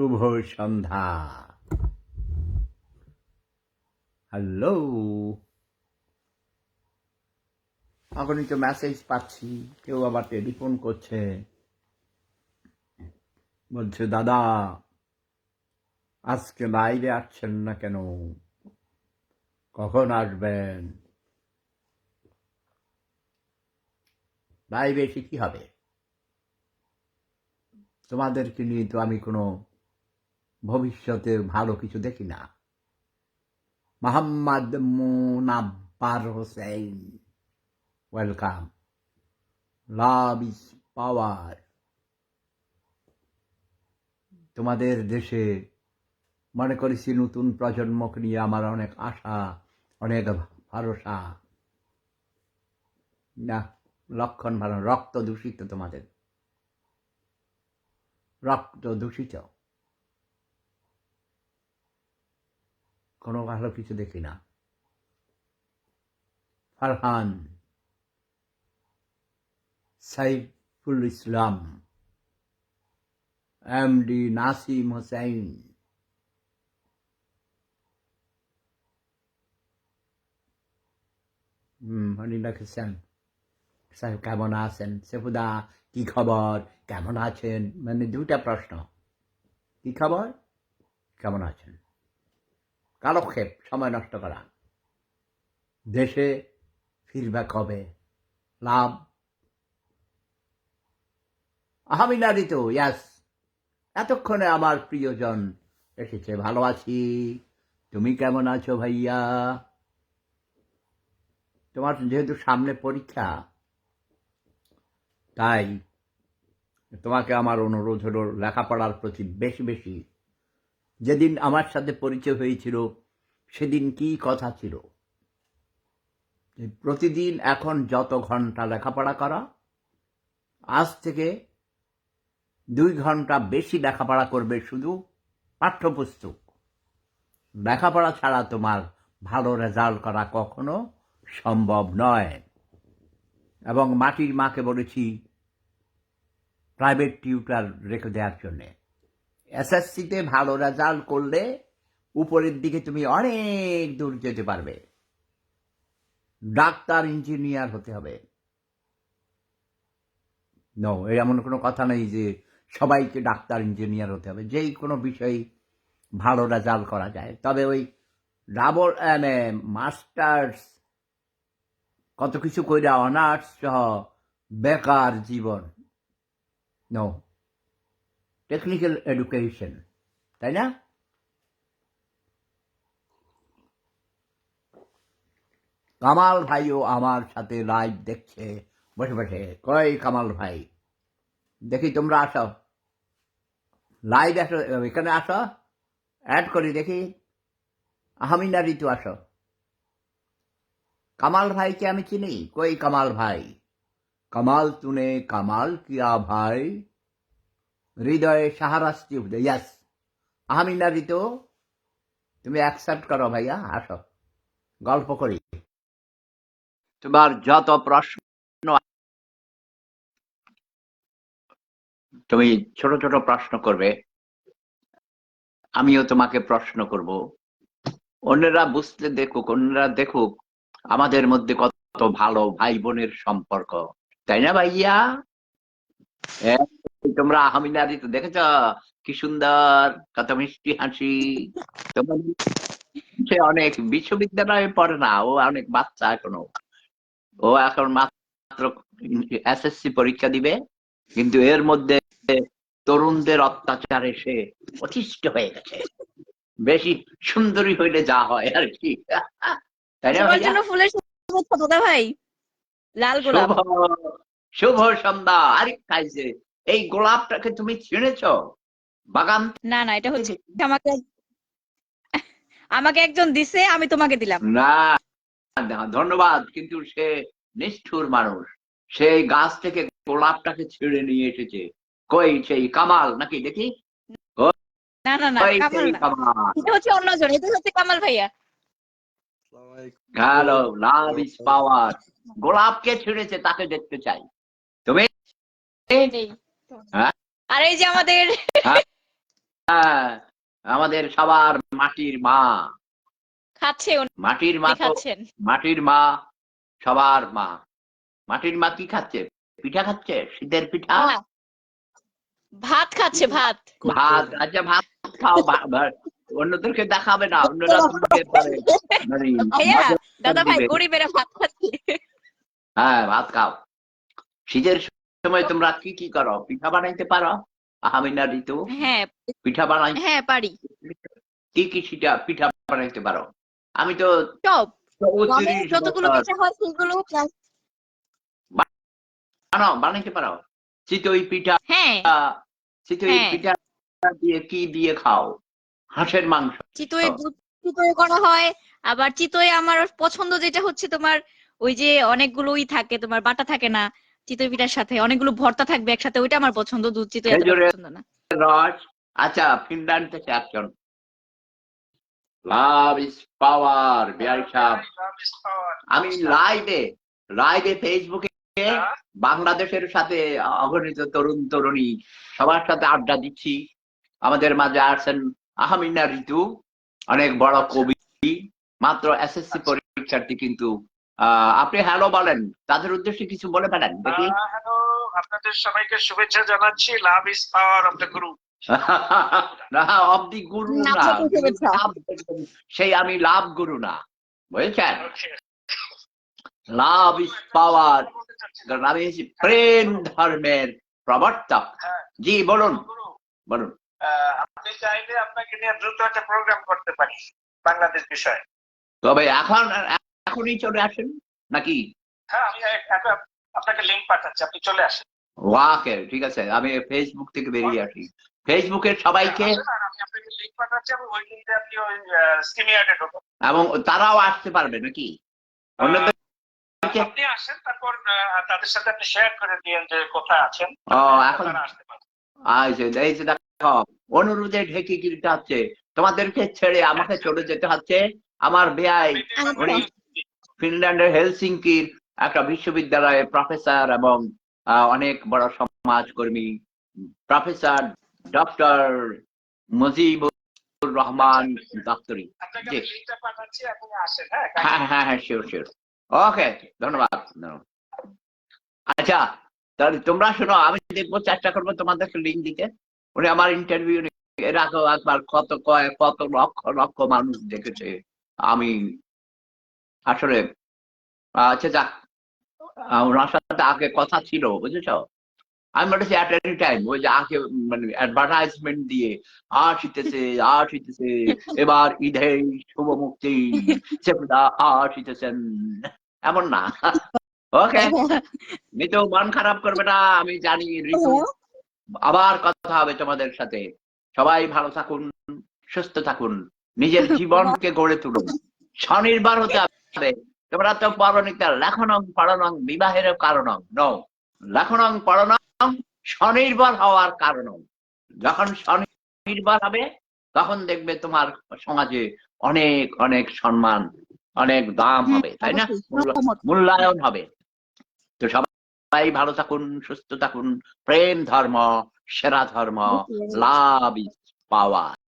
শুভ সন্ধ্যা hello এখনই তো message পাচ্ছি, কেউ আবার টেলিফোন করছে। বলছে, দাদা, আজকে বাইরে আসছেন না কেন? কখন আসবেন? বাইরে এসে কি হবে? তোমাদেরকে নিয়ে তো আমি কোনো ভবিষ্যতে ভালো কিছু দেখি না। Mohammad Munabbar Hossain welcome. Love is power. তোমাদের দেশে মনে করেছি নতুন প্রজন্মকে নিয়ে আমার অনেক আশা, অনেক ভরসা। না, লক্ষণ ভালো, রক্ত দূষিত তোমাদের। রক্ত দূষিত। কোনো ভালো কিছু দেখি না। ফারহান, সাইফুল ইসলাম এম ডি নাসিম হুম উনি লিখেছেন সাহেব কেমন আছেন? সেফুদা কি খবর? কেমন আছেন? মানে দুটা প্রশ্ন। কি খবর? কেমন আছেন? কালক্ষেপ, সময় নষ্ট করা। দেশে ফিরবে কবে? লাভ? আমি ইয়াস এতক্ষণে আমার প্রিয়জন এসেছে, ভালো আছি। তুমি কেমন আছো ভাইয়া? তোমার যেহেতু সামনে পরীক্ষা, তাই তোমাকে আমার অনুরোধ হলো লেখাপড়ার প্রতি বেশি বেশি যেদিন আমার সাথে পরিচয় হয়েছিল, সেদিন কি কথা ছিল? প্রতিদিন এখন যত ঘণ্টা লেখাপড়া করা, আজ থেকে দুই ঘণ্টা বেশি লেখাপড়া করবে শুধু পাঠ্যপুস্তক। লেখাপড়া ছাড়া তোমার ভালো রেজাল্ট করা কখনো সম্ভব নয়। এবং মাটির মাকে বলেছি, প্রাইভেট টিউটার রেখে দেওয়ার জন্যে। এসএসসিতে ভালো রেজাল্ট করলে উপরের দিকে তুমি অনেক দূর যেতে পারবে। ডাক্তার ইঞ্জিনিয়ার হতে হবে। নো এমন কোনো কথা নেই যে সবাইকে ডাক্তার ইঞ্জিনিয়ার হতে হবে। যেই কোনো বিষয়ে ভালো রেজাল্ট করা যায়। তবে ওই ডাবল মাস্টার্স কত কিছু কইরা অনার্স সহ বেকার জীবন। নো টেকনিক্যাল এডুকেশন তাই না? কামাল ভাইও আমার সাথে লাইভ দেখছে, বসে বসে। কই কামাল ভাই? দেখি তোমরা আসো। লাইভ আসো, এখানে আসো। অ্যাড করি, দেখি। আহমিনা ঋতু, আসো। কামাল ভাইকে আমি চিনি। কই কামাল ভাই? কামাল তুনে কামাল কিয়া ভাই? হৃদয়ে সাহারাস্তি উঠে ইয়াস আহমিনা ঋতু তুমি অ্যাকসেপ্ট করো ভাইয়া আসো। গল্প করি। তোমার যত প্রশ্ন তুমি ছোট ছোট প্রশ্ন করবে আমিও তোমাকে প্রশ্ন করব। অন্যরা বুঝতে দেখুক অন্যরা দেখুক আমাদের মধ্যে কত ভালো ভাই বোনের সম্পর্ক। তাই না ভাইয়া? হ্যাঁ, তোমরা আহমিনারি তো দেখেছ? কি সুন্দর কত মিষ্টি হাসি। তোমার সে অনেক বিশ্ববিদ্যালয়ে পড়ে না ও অনেক বাচ্চা এখনও। ও এখন মাত্র এসএসসি পরীক্ষা দিবে কিন্তু এর মধ্যে তরুণদের অত্যাচারে সে অতিষ্ঠ হয়ে গেছে। বেশি সুন্দরী হইলে যা হয় আর কি। তাই না ফুলের ভাই। লাল গোলাপ। শুভ শুভ সন্ধ্যা। আরেক খাইছে এই গোলাপটাকে তুমি চিনেছ? বাগান? না না এটা হচ্ছে আমাকে আমাকে একজন দিছে আমি তোমাকে দিলাম। না ধন্যবাদ কিন্তু সে নিষ্ঠুর মানুষ। সেই গাছ থেকে গোলাপটাকে ছিঁড়ে নিয়ে এসেছে। কই সেই কামাল নাকি দেখি? না না না কামাল সেই না। কামাল? এটা হচ্ছে অন্যজন এটা হচ্ছে কামাল ভাইয়া। Hello love is power. গোলাপকে ছিঁড়েছে তাকে দেখতে চাই। তুমি? আর এই যে আমাদের হ্যাঁ আমাদের সবার মাটির মা। খাচ্ছে মাটির মা খাচ্ছেন? মাটির মা সবার মা। মাটির মা কি খাচ্ছে? পিঠা খাচ্ছে? শীতের পিঠা? ভাত খাচ্ছে ভাত। ভাত আচ্ছা ভাত খাও অন্যদেরকে দেখাবে না অন্যরা মানে দাদা ভাই। গরিবেরা ভাত খাচ্ছে। হ্যাঁ ভাত খাও। শীতের সময় তোমরা কি কি করো? পিঠা বানাইতে পারো? আহামিনা ঋতু? হ্যাঁ। পিঠা বানাই হ্যাঁ পারি। কি কি সেটা পিঠা বানাইতে পারো? আমি তো সব যতগুলো পিঠা হয় সেগুলো বানাও বানাইতে পারো? চিতই পিঠা হ্যাঁ। চিতই হ্যাঁ। পিঠা দিয়ে কি দিয়ে খাও? হাঁসের মাংস। চিতই চিতই করা হয় আবার চিতই আমার পছন্দ যেটা হচ্ছে তোমার ওই যে অনেকগুলোই থাকে তোমার বাটা থাকে না চিতই সাথে অনেকগুলো ভর্তা থাকবে একসাথে ওইটা আমার পছন্দ দুধ চিতই খেজুরের- পছন্দ না। রস। আচ্ছা ফিনল্যান্ড থেকে একজন লাভ ইজ পাওয়ার বিহারি সাহেব আমি লাইভে লাইভে ফেসবুকে বাংলাদেশের সাথে অগণিত তরুণ তরুণী সবার সাথে আড্ডা দিচ্ছি। আমাদের মাঝে আসছেন আহমিনা ঋতু অনেক বড় কবি। মাত্র এসএসসি পরীক্ষার্থী কিন্তু আপনি হ্যালো বলেন। তাদের উদ্দেশ্যে কিছু বলে ফেলেন দেখি। হ্যালো আপনাদের সবাইকে শুভেচ্ছা জানাচ্ছি। Love is power of the group না অব দি গুরু না। সেই আমি লাভ গুরু না বুঝেছেন? লাভ ইজ পাওয়ার আমি হচ্ছি প্রেম ধর্মের প্রবর্তক। জি বলুন। বলুন। আপনি চাইলে আপনাকে নিয়ে দ্রুত একটা প্রোগ্রাম করতে পারি বাংলাদেশ বিষয়ে। তবে এখন এখনই চলে আসেন। নাকি? হ্যাঁ আমি আপনাকে লিঙ্ক পাঠাচ্ছি আপনি চলে আসেন। ওয়াকে ঠিক আছে আমি ফেসবুক থেকে বেরিয়ে আসি। ফেসবুকের সবাইকে ঢুকুন। এবং তারাও আসতে পারবে নাকি? আপনি আসেন তারপর আহ, তাদের সাথে আপনি শেয়ার করে দিয়েন যে কোথায় আছেন। ও এখন আসতে পারে আচ্ছা এই যে দেখো অনুরোধে ঢেকে কিনতে হচ্ছে। তোমাদেরকে ছেড়ে আমাকে চলে যেতে হচ্ছে। আমার উনি ফিনল্যান্ডের হেলসিঙ্কির একটা বিশ্ববিদ্যালয়ে প্রফেসর এবং অনেক বড় সমাজকর্মী। প্রফেসর ডক্টর মুজিবুর রহমান দপ্তরি হ্যাঁ হ্যাঁ হ্যাঁ হ্যাঁ শিওর শিওর ওকে ধন্যবাদ। আচ্ছা তাহলে তোমরা শোনো আমি দেখব চেষ্টা করব তোমাদেরকে লিঙ্ক দিতে। উনি আমার ইন্টারভিউ এর আগেও একবার কত কয়েক কত লক্ষ লক্ষ মানুষ দেখেছে। আমি আসলে আচ্ছা যাক ওনার সাথে আগে কথা ছিল বুঝেছ? আমি বলেছি অ্যাট এনি টাইম ওই যে আগে মানে অ্যাডভার্টাইজমেন্ট দিয়ে আসিতেছে আসিতেছে এবার ঈদে শুভ মুক্তি সেপুদা আসিতেছেন এমন না। ওকে মিতু মন খারাপ করবে না আমি জানি ঋতু আবার কথা হবে তোমাদের সাথে। সবাই ভালো থাকুন সুস্থ থাকুন নিজের জীবনকে গড়ে তুলুন। স্বনির্ভর হতে হবে। তোমরা তো পরনিতা লেখনং পড়নং বিবাহের কারণং ন লেখনং পড়নং স্বনির্ভর হওয়ার কারণং। যখন স্বনির্ভর হবে তখন দেখবে তোমার সমাজে অনেক অনেক সম্মান অনেক দাম হবে তাই না? মূল্যায়ন হবে। তো সবাই ভালো থাকুন সুস্থ থাকুন। প্রেম ধর্ম সেরা ধর্ম লাভ ইজ পাওয়ার।